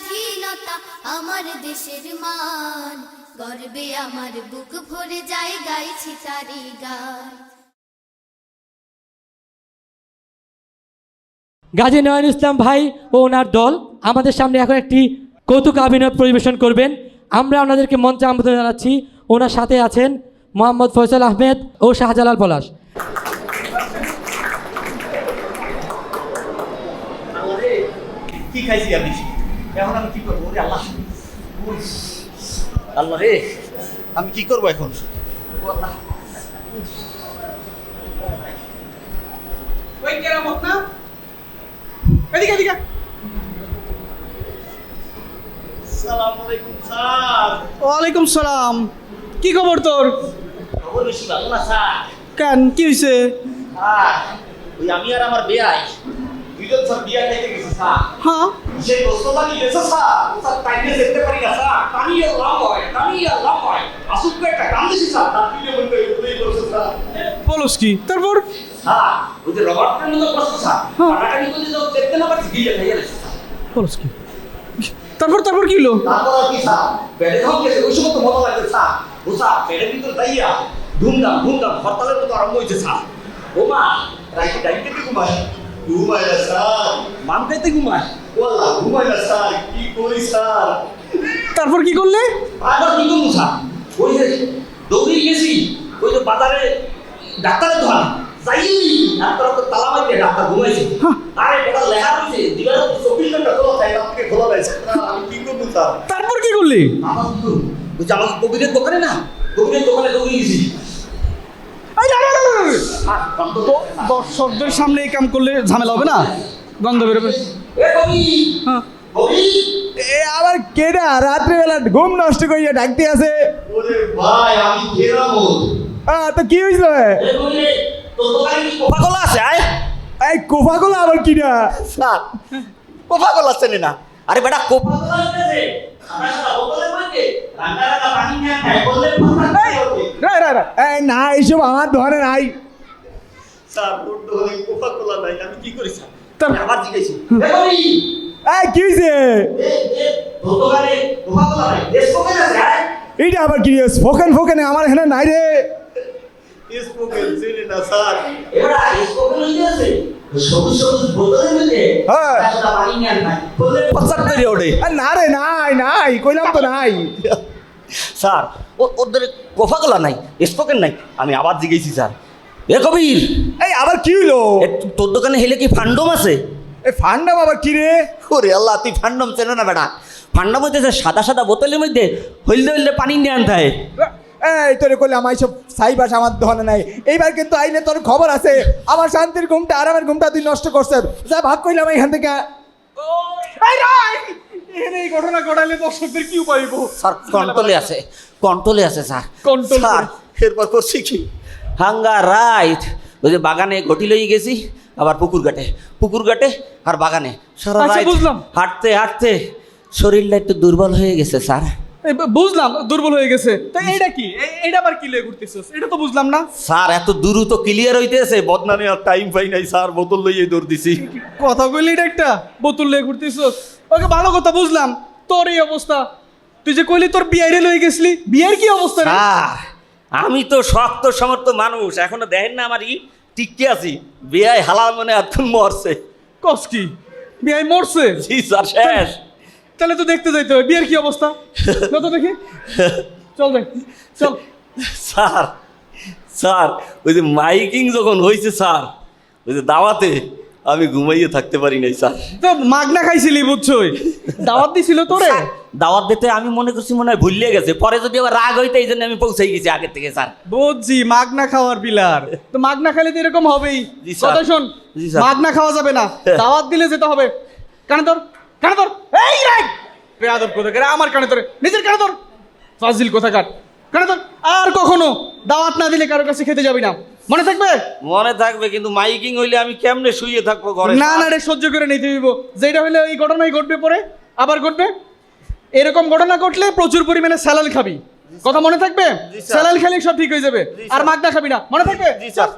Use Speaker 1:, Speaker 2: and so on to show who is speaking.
Speaker 1: স্বাধীনতা আমার দেশের মান। গর্বে আমার বুক ভরে যায় গাইছি তারি গান।
Speaker 2: গাজী নয়ন ইসলাম ভাই ও ওনার দল আমাদের সামনে এখন একটি কৌতুক অভিনয় পরিবেশন করবেন। আমরা ওনাদেরকে মঞ্চে আমন্ত্রণ জানাচ্ছি। ওনার সাথে আছেন মোহাম্মদ ফয়সাল আহমেদ ও শাহজালাল পলাশ।
Speaker 3: কি খাইছি আমি এখন আমি কি করব? ওরে আল্লাহ। আল্লাহ রে। আমি কি করব এখন?
Speaker 4: ওই কেরামত না? এদিকে এদিকে।
Speaker 3: সালামু আলাইকুম স্যার।
Speaker 4: ওয়ালাইকুম সালাম। কি খবর তোর?
Speaker 3: খবর বেশি ভালো না স্যার।
Speaker 4: কেন? কি হয়েছে
Speaker 3: আমি আর আমার বেয়াই। দুইজন স্যার বিয়া খাইতে গেছি স্যার
Speaker 4: হ্যাঁ।
Speaker 3: সেই বস্তুটা নিয়ে এসো স্যার স্যার টাইমে দেখতে পারি না স্যার টানি আর লাভ হয় টানি আর লাভ হয়। আসুক একটা কাম দিছি স্যার তার ভিডিও বলতে এগুলোই করছে স্যার
Speaker 4: বলস কি? তারপর?
Speaker 3: স্যার ওই যে রবার্টের মতো প্রশ্ন স্যার
Speaker 4: হ্যাঁ।
Speaker 3: করে যাও দেখতে না পারছি গিয়ে খাইয়া গেছে।
Speaker 4: বলস কি? তারপর তারপর কি হলো?
Speaker 3: তারপর আর কি স্যার পেটে যখন গেছে ওই সময় তো মজা লাগছে স্যার ও স্যার পেটের ভিতরে যাইয়া ধুমধাম ধুমধাম হরতালের মতো আরম্ভ হয়েছে স্যার ও মা রাইতে ডাইতে ঘুমায়? ঘুমায় না স্যার খাইতে ঘুমায়? ওয়াল্লাহ ঘুমায় না স্যার কি করি স্যার
Speaker 4: তারপর কি করলে?
Speaker 3: আবার কি করব স্যার? ওই যে দৌড়ে গেছি ওই যে বাজারে ডাক্তারের ধরা যাই ডাক্তার তো তালা ডাক্তার ঘুমাইছে। আরে এটা লেখা রয়েছে দিবার চব্বিশ ঘণ্টা খোলা থেকে খোলা রয়েছে আমি কি করব স্যার?
Speaker 4: তারপর কি করলি?
Speaker 3: আমার কি করব? ওই যে আমাকে কবিরের দোকানে না কবিরের দোকানে দৌড়ে গেছি
Speaker 4: এই না, না, না, না, না, না।
Speaker 3: আর বন্ধ
Speaker 4: তো দর্শকদের সামনে এই কাম করলে ঝামেলা হবে না? গন্ধ বেরোবে।
Speaker 3: এ
Speaker 4: হ্যাঁ।
Speaker 5: এ আবার কেডা? রাত্রিবেলা ঘুম নষ্ট করিয়া ডাকতে আছে।
Speaker 3: ওরে ভাই আমি কেরামত
Speaker 5: আ, তো কি হয়েছিল
Speaker 3: এ কবি রে, তোর কি কোকা কোলা আছে আয়?
Speaker 5: এই কোফাগুলো আবার কিনা
Speaker 3: স্যার কোকা কোলা চেনে না? আরে বেটা কোকা কোলা আছে সাদা সাদা বোতলের মধ্যে রান্না রান্না পানি নিয়ে খায় বললে পাতা
Speaker 5: রা, রা, রা। এই না এইসব আমার ধরে নাই।
Speaker 3: স্যার ওর দোকানে কোকা কোলা নাই আমি কি করি স্যার? আমি আবার জিজ্ঞাসি
Speaker 5: এই কি হয়েছে
Speaker 3: এ এ তোর দোকানে কোকা কোলা নাই দেশ কোকা আছে আয়
Speaker 5: এইটা আবার কি ফোকেন ফোকেনে আমার এখানে নাই রে।
Speaker 3: স্পোকেন চিনি না স্যার। এবার স্পোকেন আছে?
Speaker 5: হ্যাঁ। নাই। নাই কইলাম তো নাই।
Speaker 3: স্যার ও- ওদের কোফাগুলা নাই স্পোকেন নাই আমি আবার জিজ্ঞেসি স্যার। এ কবির!
Speaker 5: এই আবার কি হইল?
Speaker 3: এ, তোর দোকানে হেলে কি ফান্ডম আছে?
Speaker 5: এই ফান্ডাম আবার কি রে?
Speaker 3: ওরে আল্লাহ তুই ফান্ডম চেনো না বেটা। ফান্ডম হইতেছে সাদা সাদা বোতলের মধ্যে হইলদে হইলদে পানি নিয়ে আনতে হয়।
Speaker 5: এই তোরে কইলে আমার সব সাইবাস আমার ধনে নাই। এইবার কিন্তু আইনে তোর খবর আছে। আমার শান্তির ঘুমটা আরামের ঘুমটা তুই নষ্ট করছে। যা ভাগ কইলাম এখান থেকে।
Speaker 4: এই রাই এখানে এই ঘটনা ঘটালে দর্শকদের কি উপায় হইব?
Speaker 3: স্যার কন্ট্রোলে আছে। কন্ট্রোলে আছে স্যার।
Speaker 4: Control
Speaker 3: স্যার এরপর করছি কি? হাঙ্গা রাইট ওই যে বাগানে ঘটি লই গেছি আবার পুকুর ঘাটে। পুকুর ঘাটে আর বাগানে। সারা
Speaker 4: আচ্ছা,
Speaker 3: রাত
Speaker 4: বুঝলাম।
Speaker 3: হাঁটতে হাঁটতে শরীরটা একটু দুর্বল হয়ে গেছে স্যার।
Speaker 4: বুঝলাম দুর্বল হয়ে গেছে। তো এইটা কি? এইটা আবার কি লয়ে ঘুরতেছিস? এটা তো বুঝলাম না।
Speaker 3: স্যার এত দ্রুত ক্লিয়ার হইতেছে বদনামে আর টাইম পাই নাই স্যার বোতল লইয়ে দৌড় দিছি।
Speaker 4: কথা কইলি এটা একটা? বোতল লয়ে ঘুরতেছিস? ওকে ভালো কথা বুঝলাম। তোর এই অবস্থা। তুই যে কইলি তোর বিয়ারে লয়ে গেছলি বিয়ের কি অবস্থা রে?
Speaker 3: স্যার আমি তো শক্ত সমর্থ মানুষ এখনও দেখেন না আমার ই টিকে আছি। বিয়ায় হালাল মনে এতক্ষণ মরছে।
Speaker 4: কস কি? বিয়াই মরছে?
Speaker 3: জি স্যার শেষ।
Speaker 4: তাহলে তো দেখতে যাইতে হবে। বিয়ের কি অবস্থা? না তো দেখি। চল দেখ চল।
Speaker 3: স্যার স্যার ওই যে মাইকিং যখন হয়েছে স্যার ওই যে দাওয়াতে আমি ঘুমাইয়ে থাকতে পারি নাই স্যার।
Speaker 4: তো মাগনা খাইছিলি বুঝছই। দাওয়াত দিছিল তোরে?
Speaker 3: দাওয়াত দিতে আমি মনে করছি মনে হয় ভুলিয়ে গেছে। পরে যদি আবার রাগ হইতে এই জন্য আমি পৌঁছে গেছি আগের থেকে স্যার।
Speaker 4: বুঝছি মাগনা খাওয়ার পিলার। তো মাগনা খেলে তো এরকম হবেই। কথা শোন। মাগনা খাওয়া যাবে না। দাওয়াত দিলে যেতে হবে। কানে তোর কানে তোর এই রাই বেয়াদব কোথা করে আমার কানে তোরে নিজের কানে তোর ফাজিল কোথা কাট কানে তোর আর কখনো দাওয়াত না দিলে কারোর কাছে খেতে যাবি না। মনে থাকবে?
Speaker 3: মনে থাকবে কিন্তু মাইকিং হইলে আমি কেমনে শুয়ে থাকব ঘরে?
Speaker 4: না না রে সহ্য করে নিতে হইব। যেটা হইলে এই ঘটনাই ঘটবে পরে। আবার ঘটবে? এরকম ঘটনা ঘটলে প্রচুর পরিমাণে স্যালাল খাবি। কথা মনে থাকবে? স্যালাল খেলে সব ঠিক হয়ে যাবে। আর
Speaker 3: মাগদা
Speaker 4: মাগনা খাবি না। মনে থাকবে?
Speaker 3: জি, স্যার।